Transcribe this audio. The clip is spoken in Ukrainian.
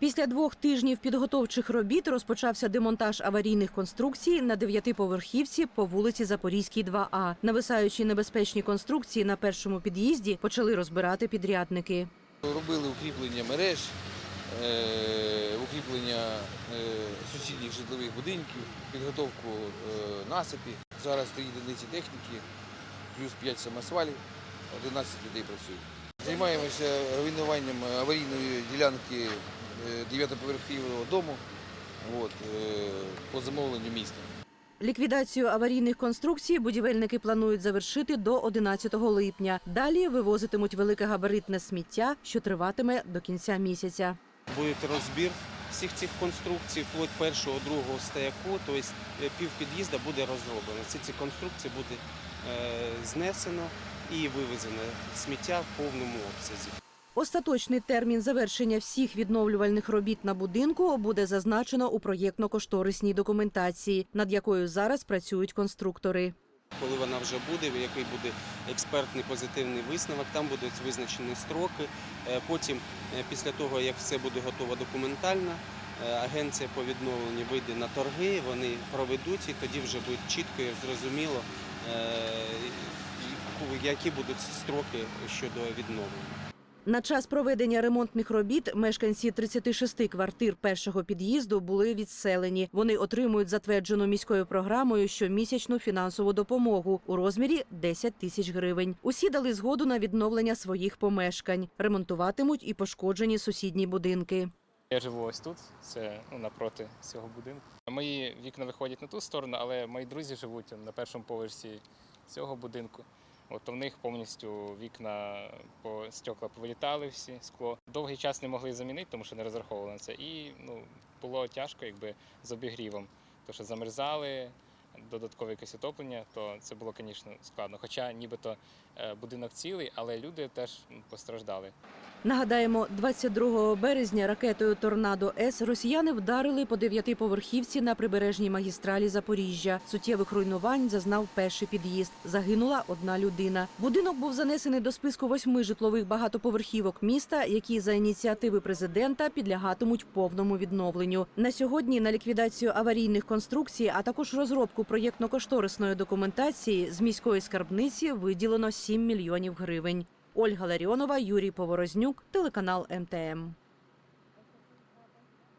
Після двох тижнів підготовчих робіт розпочався демонтаж аварійних конструкцій на дев'ятиповерхівці по вулиці Запорізькій, 2А. Нависаючі небезпечні конструкції на першому під'їзді почали розбирати підрядники. Робили укріплення мереж, е, укріплення е, сусідніх житлових будинків, підготовку е, насипі. Зараз стоїть одиниці техніки, плюс 5 самосвалів, 11 людей працюють. Займаємося руйнуванням аварійної ділянки 9-поверхівного дому от, е, по замовленню міста. Ліквідацію аварійних конструкцій будівельники планують завершити до 11 липня. Далі вивозитимуть великогабаритне сміття, що триватиме до кінця місяця. Буде розбір всіх цих конструкцій, вплоть першого, другого стояку, тобто пів під'їзда буде розроблено. Всі ці конструкції буде е, знесено і вивезено сміття в повному обсязі. Остаточний термін завершення всіх відновлювальних робіт на будинку буде зазначено у проєктно-кошторисній документації, над якою зараз працюють конструктори. Коли вона вже буде, який буде експертний позитивний висновок, там будуть визначені строки. Е, Потім, е, після того, як все буде готово документально, е, агенція по відновленню вийде на торги, вони проведуть і тоді вже буде чітко і зрозуміло, які будуть строки щодо відновлення. На час проведення ремонтних робіт мешканці 36 квартир першого під'їзду були відселені. Вони отримують затверджену міською програмою щомісячну фінансову допомогу у розмірі 10 тисяч гривень. Усі дали згоду на відновлення своїх помешкань. Ремонтуватимуть і пошкоджені сусідні будинки. Я живу ось тут, це ну, напроти цього будинку. Мої вікна виходять на ту сторону, але мої друзі живуть на першому поверсі цього будинку. От у них повністю вікна по стекла повилітали всі скло. Довгий час не могли замінити, тому що не розраховували на це. І ну, було тяжко якби, з обігрівом. Тому що замерзали, додаткове якесь отоплення, то це було, звісно, складно. Хоча нібито е, будинок цілий, але люди теж постраждали. Нагадаємо, 22 березня ракетою Торнадо С росіяни вдарили по дев'ятиповерхівці на прибережній магістралі Запоріжжя. Суттєвих руйнувань зазнав перший під'їзд. Загинула одна людина. Будинок був занесений до списку восьми житлових багатоповерхівок міста, які за ініціативи президента підлягатимуть повному відновленню. На сьогодні на ліквідацію аварійних конструкцій, а також розробку проєктно-кошторисної документації з міської скарбниці виділено 7 мільйонів гривень. Ольга Ларіонова, Юрій Поворознюк, телеканал МТМ.